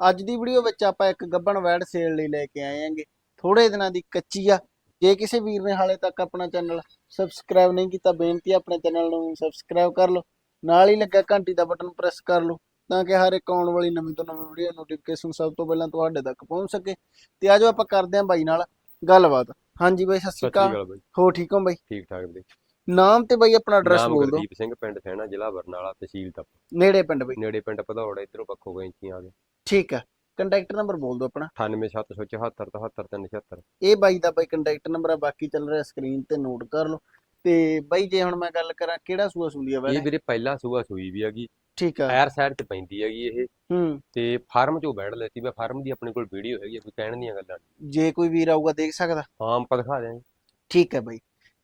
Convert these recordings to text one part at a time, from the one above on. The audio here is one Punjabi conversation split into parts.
ਅੱਜ ਦੀ ਵੀਡੀਓ ਵਿੱਚ ਆਪਾਂ ਇੱਕ ਗੱਬਣ ਵੈੜ ਸੇਲ ਲਈ ਲੈ ਕੇ ਆਏ ਆਂਗੇ ਥੋੜੇ ਦਿਨਾਂ ਦੀ ਕੱਚੀ ਆ। ਜੇ ਕਿਸੇ ਵੀਰ ਨੇ ਹਾਲੇ ਤੱਕ ਆਪਣਾ ਚੈਨਲ ਸਬਸਕ੍ਰਾਈਬ ਨਹੀਂ ਕੀਤਾ ਬੇਨਤੀ ਆਪਣੇ ਚੈਨਲ ਨੂੰ ਸਬਸਕ੍ਰਾਈਬ ਕਰ ਲਓ। ਨਾਲ ਹੀ ਲੱਗਾ ਘੰਟੀ ਦਾ ਬਟਨ ਪ੍ਰੈਸ ਕਰ ਲਓ ਤਾਂ ਕਿ ਹਰ ਇੱਕ ਆਉਣ ਵਾਲੀ ਨਵੀਂ ਤੋਂ ਨਵੀਂ ਵੀਡੀਓ ਨੋਟੀਫਿਕੇਸ਼ਨ ਸਭ ਤੋਂ ਪਹਿਲਾਂ ਤੁਹਾਡੇ ਤੱਕ ਪਹੁੰਚ ਸਕੇ। ਤੇ ਆਜੋ ਆਪਾਂ ਕਰਦੇ ਆਂ ਬਾਈ ਨਾਲ ਗੱਲਬਾਤ। ਹਾਂਜੀ ਬਾਈ ਸਤਿ ਸ਼੍ਰੀ ਅਕਾਲ। ਬਾਈ। ਹੋ ਠੀਕ ਹੋ ਬਾਈ? ਠੀਕ ਠਾਕ ਵੀਰੇ ਨਾਮ ਤੇ ਬਾਈ ਆਪਣਾ ਐਡਰੈਸ ਬੋਲ ਦਿਓ। ਗੁਰਦੀਪ ਸਿੰਘ ਪਿੰਡ ਸੈਣਾ ਜ਼ਿਲ੍ਹਾ ਬਰਨਾਲਾ ਤਹਿਸੀਲ ਤੱਕ ਨੇੜੇ ਪਿੰਡ ਬਾਈ। ਨੇੜੇ ਪਿੰਡ ਭਦੌੜ ਇਧਰੋਂ ਪੱਖੋ ਗੈਂਚੀਆਂ ਆ ਗਏ। ਠੀਕ ਆ। ਕੰਟੈਕਟ ਨੰਬਰ ਬੋਲ ਦਿਓ ਆਪਣਾ। 98774 77376 ਇਹ ਬਾਈ ਦਾ ਬਾਈ ਕੰਟੈਕਟ ਨੰਬਰ ਆ ਬਾਕੀ ਚੱਲ ਰਿਹਾ ਸਕਰੀਨ ਤੇ ਨੋਟ ਕਰ ਲਓ। ਤੇ ਬਾਈ ਜੇ ਹੁਣ ਮੈਂ ਗੱਲ ਕਰਾਂ ਕਿਹੜਾ ਸੂਆ ਸੁੰਦੀ ਆ ਇਹ ਵੈਸੇ? ਵੀਰੇ ਪਹਿਲਾ ਸੂਆ ਸੂਈ ਵੀ ਹੈਗੀ। ਠੀਕ ਆ। ਐਰ ਸਾਈਡ ਤੇ ਪੈਂਦੀ ਹੈਗੀ ਇਹ। ਹੂੰ। ਤੇ ਫਾਰਮ ਚੋਂ ਬੈਠ ਲੈਤੀ ਮੈਂ ਫਾਰਮ ਦੀ ਆਪਣੇ ਕੋਲ ਵੀਡੀਓ ਹੈਗੀ ਕੋਈ ਕਹਿਣ ਦੀਆਂ ਗੱਲਾਂ। ਜੇ ਕੋਈ ਵੀਰ ਆਊਗਾ ਦੇਖ ਸਕਦਾ? ਹਾਂ ਆਪਾਂ ਦਿਖਾ ਦਿਆਂਗੇ। ਠੀਕ ਹੈ ਬਾਈ।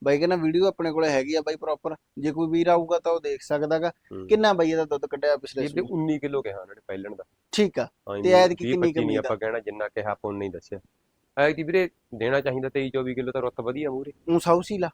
ਬਾਈ ਕਹਿੰਦਾ ਵੀਡੀਓ ਆਪਣੇ ਕੋਲੇ ਹੈਗੀ ਆ ਬਾਈ ਪ੍ਰੋਪਰ ਜੇ ਕੋਈ ਵੀਰ ਆਊਗਾ ਤਾਂ ਉਹ ਦੇਖ ਸਕਦਾਗਾ ਹੂੰ। ਕਿੰਨਾ ਬਾਈ ਇਹਦਾ ਦੁੱਧ ਕੱਢਿਆ ਪਿਛਲੇ ਇਹ ਸੂਏ 19 ਕਿਲੋ ਕਿਹਾ ਉਹਨਾਂ ਨੇ ਪਹਿਲਣ ਦਾ। ਠੀਕ ਆ। ਹਾਂ ਤੇ ਐਤਕੀ ਵੀਹ ਕਿੰਨੀ ਪੱਚੀ ਨੀ ਕਮੀ ਦਾ? ਆਪਾਂ ਕਹਿਣਾ ਜਿੰਨਾ ਕਿਹਾ ਆਪਾਂ ਨਹੀਂ ਦੱਸਿਆ। ਐਤਕੀ ਵੀਰੇ ਦੇਣਾ ਚਾਹੀਦਾ 23 24 ਕਿਲੋ ਤਾਂ ਰੁੱਤ ਵਧੀਆ ਮੂਰੇ ਉਹ ਸੌਸੀ ਲਾ।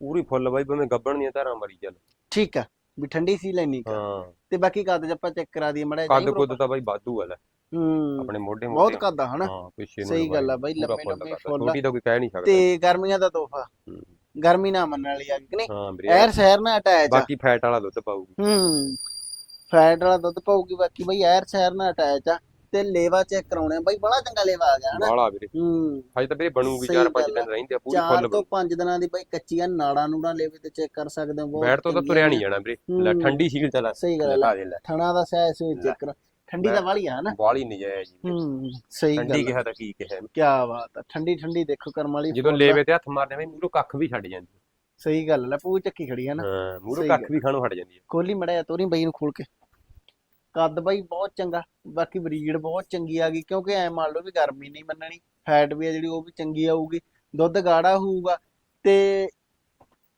ਪੂਰੀ ਫੁੱਲ ਬਾਈ ਭਾਵੇਂ ਗੱਬਣ ਦੀਆਂ ਧਾਰਾਂ ਮਰੀ ਚੱਲ। ਠੀਕ ਆ। ਵੀ ਠੰਡੀ ਸੀ ਲੈਣੀ ਹਾਂ। ਤੇ ਬਾਕੀ ਕੱਦ ਚ ਆਪਾਂ ਚੈੱਕ ਕਰਾ ਦਈਏ ਮੜਾ ਕੱਦ ਕੁੱਦ ਤਾਂ ਬਾਈ ਵਾਧੂ ਆ ਲੈ। ਹੂੰ। ਆਪਣੇ ਮੋਢੇ ਬਹੁਤ ਮੋਢੇ। ਕੱਦ ਆ ਹਨਾ? ਹਾਂ ਪਿੱਛੇ ਨੂੰ ਸਹੀ ਗੱਲ ਆ ਬਾਈ, ਲੰਮੇ ਲੰਮੇ। ਫੁੱਲ ਆ। ਛੋਟੀ ਤਾਂ ਕੋਈ ਕਹਿ ਨਹੀਂ ਸਕਦਾ। ਤੇ ਗਰਮੀਆਂ ਦਾ ਤੋਹਫਾ। ਹੂੰ। ਗਰਮੀ ਨਾ ਮੰਨਣ ਵਾਲੀ ਆ ਕਿ ਨਹੀਂ? ਹਾਂ ਵੀਰੇ। ਐਰ ਸ਼ਹਿਰ ਨਾਲ ਅਟੈਚ ਆ। ਬਾਕੀ ਫੈਟ ਵਾਲਾ ਦੁੱਧ ਪਾਊਗੀ। ਹੂੰ ਫੈਟ ਵਾਲਾ ਦੁੱਧ ਪਾਉਗੀ ਬਾਕੀ ਬਈ ਐਰ ਸ਼ਹਿਰ ਨਾਲ ਅਟੈਚ ਆ। ਤੇ ਲੇਵਾ ਚੈੱਕ ਕਰਾਉਣੇ ਆ। ਬਈ ਬੜਾ ਚੰਗਾ ਲੇਵਾ ਆ ਗਿਆ ਹਨਾ? ਬਾਲਾ ਵੀਰੇ। ਹੂੰ। ਹਜੇ ਤਾਂ ਵੀਰੇ ਬਣੂਗੀ ਸਹੀ 4-5 ਗੱਲ ਆ। ਦਿਨ ਰਹਿੰਦੇ ਆ ਪੂਰੀ ਫੁੱਲ ਤੋਂ ਪੰਜ ਦਿਨਾਂ ਦੀ ਬਈ ਕੱਚੀਆਂ ਨਾੜਾਂ ਨੂੜਾਂ ਲੇਵੇ ਤੇ ਚੈੱਕ ਕਰ ਸਕਦੇ ਹੋ। ਬਹੁਤ ਬੈਠ ਤੋਂ ਤਾਂ ਤੁਰਿਆ ਨਹੀਂ। ਜਾਣਾ ਵੀਰੇ। ਲੈ। ਠੰਡੀ ਸੀਲ ਚਲਾ ਸਹੀ ਗੱਲ ਆ। ਲਗਾ ਦੇ ਲੈ। ਥਣਾ ਦਾ ਸਾਇਸ ਵਿੱਚ ਚੈੱਕ ਕਰ ਠੰਡੀ ਤਾਂ ਵਾਲੀ ਆ ਹਨਾ ਬਾਲੀ ਨਜਾਇਜ਼ ਜੀ। ਹੂੰ ਸਹੀ ਠੰਡੀ ਗੱਲ ਕਿਹਾ ਤਾਂ ਕੀ ਕਿਹਾ। ਕੀ ਬਾਤ ਆ ਠੰਡੀ ਠੰਡੀ ਦੇਖੋ ਕਰਮ ਵਾਲੀ ਜਦੋਂ। ਲੇਵੇ ਤੇ ਹੱਥ ਮਾਰਦੇ ਵੇ ਮੂਰੋਂ ਕੱਖ ਵੀ ਛੱਡ ਜਾਂਦੀ ਸਹੀ ਗੱਲ ਲੈ ਪੂ ਚੱਕੀ ਖੜੀ ਆ ਨਾ। ਹਾਂ ਮੂਰੋਂ ਕੱਖ। ਵੀ ਖਾਣੋਂ ਹਟ ਜਾਂਦੀ ਹੈ ਖੋਲੀ ਮੜਿਆ ਤੋਰੀ ਬਈ ਨੂੰ ਖੋਲ ਕੇ। ਕੱਦ ਬਾਈ ਬਹੁਤ ਚੰਗਾ ਬਾਕੀ ਬਰੀਡ ਬਹੁਤ ਚੰਗੀ ਆ ਗਈ ਕਿਉਂਕਿ ਐ ਮੰਨ ਲਓ ਵੀ ਗਰਮੀ ਨਹੀਂ ਮੰਨਣੀ। ਫੈਟ ਵੀ ਆ ਜਿਹੜੀ ਉਹ ਵੀ ਚੰਗੀ ਆਊਗੀ ਦੁੱਧ ਗਾੜਾ ਹੋਊਗਾ ਤੇ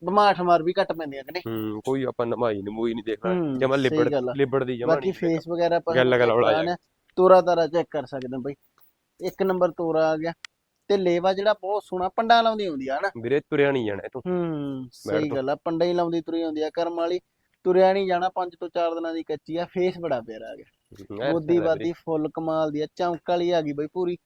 ਬਿਮਾਰ ਮਾਰ ਵੀ ਘੱਟ ਪੈਂਦੀਆਂ ਕਿ ਨਹੀਂ? ਹੂੰ ਕੋਈ ਆਪਾਂ ਨਮਾਈ ਨਮੂਈ ਨਹੀਂ ਦੇਖਣਾ। ਜਮਾ ਲਿਬੜ ਗੱਲ ਆ। ਲਿਬੜ ਦੀ ਜਮਾ ਬਾਕੀ ਫੇਸ ਵਗੈਰਾ ਆਪਾਂ ਗੱਲ ਗੱਲ ਜਾ। ਤੋਰਾ ਤਾਰਾ ਚੈੱਕ ਕਰ ਸਕਦੇ ਹਾਂ ਬਾਈ। ਇੱਕ ਨੰਬਰ ਤੋਰਾ ਆ ਗਿਆ। ਤੇ ਲੇਵਾ ਜਿਹੜਾ ਬਹੁਤ ਸੋਹਣਾ ਪੰਡਾ ਲਾਉਂਦੀ ਆਉਂਦੀ ਆ ਹਨਾ? ਵੀਰੇ ਤੁਰਿਆ ਨਹੀਂ ਜਾਣਾ ਤੂੰ ਹੂੰ ਸਹੀ। ਗੱਲ ਆ। ਪੰਡਾ ਹੀ ਲਾਉਂਦੀ ਤੁਰੀ ਆਉਂਦੀ ਆ। ਕਰਮ ਵਾਲੀ ਤੁਰਿਆ ਨਹੀਂ ਜਾਣਾ ਪੰਜ ਤੋਂ ਚਾਰ ਦਿਨਾਂ ਦੀ ਕੱਚੀ ਆ। ਫੇਸ ਬੜਾ ਪਿਆਰਾ ਆ ਗਿਆ। ਮੋਦੀ ਬਾਦੀ ਫੁੱਲ ਕਮਾਲ ਦੀ ਆ। ਚਮਕ ਵਾਲੀ ਆ ਗਈ ਬਈ ਪੂਰੀ।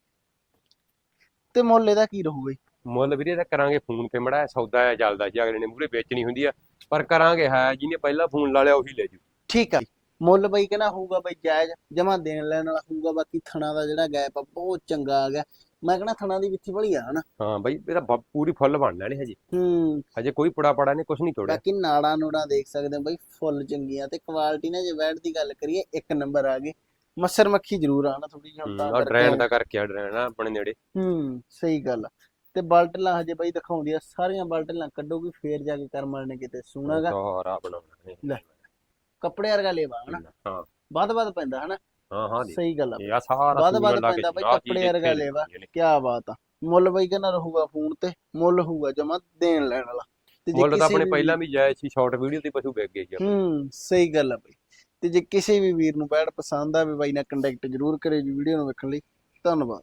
ਤੇ ਮੁੱਲ ਇਹਦਾ ਕੀ ਰਹੂ ਬਈ? ਮੁੱਲ ਵੀਰੇ ਤਾਂ ਕਰਾਂਗੇ ਫੋਨ ਤੇ ਮੜਾ ਸੌਦਾ ਆ ਚੱਲਦਾ ਜੀ ਅਗਲੇ ਨੇ ਮੂਰੇ ਵੇਚਣੀ ਹੁੰਦੀ ਆ ਪਰ ਕਰਾਂਗੇ ਹੈ ਜਿਹਨੇ ਪਹਿਲਾਂ ਫੋਨ ਲਾ ਲਿਆ ਉਹੀ ਲੈ ਜੂ। ਠੀਕ ਆ। ਮੁੱਲ ਬਈ ਕਹਿੰਦਾ ਹੋਊਗਾ ਬਈ ਜਾਇਜ਼ ਜਮਾ ਦੇਣ ਲੈਣ ਵਾਲਾ ਹੋਊਗਾ ਬਾਕੀ ਥਣਾ ਦਾ ਜਿਹੜਾ ਗੈਪ ਆ ਬਹੁਤ ਚੰਗਾ ਆ ਗਿਆ। ਮੈਂ ਕਹਿੰਦਾ ਥਣਾ ਦੀ ਵਿੱਥੀ ਬੜੀ ਆ ਹਨਾ? ਹਾਂ ਬਾਈ ਇਹਦਾ ਬ- ਪੂਰੀ ਫੁੱਲ ਬਣ ਲੈਣੇ ਹਜੇ। ਹੂੰ। ਹਜੇ ਕੋਈ ਪੁੜਾ ਪੜਾ ਨੇ ਕੁਝ ਨਹੀਂ ਤੋੜਿਆ। ਬਾਕੀ ਨਾੜਾਂ ਨੂੜਾਂ ਦੇਖ ਸਕਦੇ ਹੋ ਬਈ ਫੁੱਲ ਚੰਗੀਆਂ ਤੇ ਕੁਆਲਿਟੀ ਨਾਲ ਜੇ ਵੈਟ ਦੀ ਗੱਲ ਕਰੀਏ ਇੱਕ ਨੰਬਰ ਆ ਗਈ ਮੱਸਰ ਮੱਖੀ ਜ਼ਰੂਰ ਆ ਨਾ ਥੋੜੀ ਜਿਹੀ ਹੁਣ ਤਾਂ ਆ ਕਰਕੇ। ਡਰੈਨ ਦਾ ਕਰਕੇ ਆ ਡਰੈਨ ਆ ਆਪਣੇ ਨੇੜੇ। ਹੂੰ ਸਹੀ ਗੱਲ ਆ। ਤੇ ਬਲਟਲਾਂ ਹਜੇ ਬਈ ਦਿਖਾਉਂਦੀ ਆ ਸਾਰੀਆਂ ਬਲਟਲਾਂ ਕੱਢੋਗੀ ਫੇਰ ਜਾ ਕੇ ਕਰਮਲ ਨੇ ਕਿਤੇ ਸੁਣਾਗਾ। ਬਣਾਉਣਾ ਲੈ। ਕੱਪੜੇ ਵਰਗਾ ਲੇਵਾ ਹਨਾ? ਹਾਂ। ਵੱਧ ਵੱਧ ਪੈਂਦਾ ਹਨਾ? ਹਾਂ ਹਾਂ ਦੇ ਸਹੀ ਗੱਲ ਆ। ਇਹ ਆ ਸਾਰਾ ਵੱਧ ਵੱਧ ਪੈਂਦਾ ਬਈ ਕੱਪੜੇ ਵਰਗਾ ਲੇਵਾ। ਕੀ ਬਾਤ ਆ। ਮੁੱਲ ਬਈ ਕਹਿੰਦਾ ਰਹੂਗਾ ਫੋਨ ਤੇ? ਮੁੱਲ ਹੋਊਗਾ ਜਮਾ ਦੇਣ ਲੈਣ ਵਾਲਾ। ਤੇ ਜੇ ਕਿਸੇ ਆਪਣੇ ਪਹਿਲਾਂ ਵੀ ਜਾਇਜ਼ ਸੀ ਸ਼ਾਰਟ ਵੀਡੀਓ ਤੇ ਪਸ਼ੂ ਵਿਕ ਗਏ ਜੀ ਹੂੰ ਸਹੀ ਗੱਲ ਆ ਬਈ। ਤੇ ਜੇ ਕਿਸੇ ਵੀ ਵੀਰ ਨੂੰ ਬੈਡ ਪਸੰਦ ਆਵੇ ਬਾਈ ਨਾਲ ਕੰਟੈਕਟ ਜ਼ਰੂਰ ਕਰਿਓ ਜੀ ਵੀਡੀਓ ਨੂੰ ਵੇਖਣ ਲਈ। ਧੰਨਵਾਦ।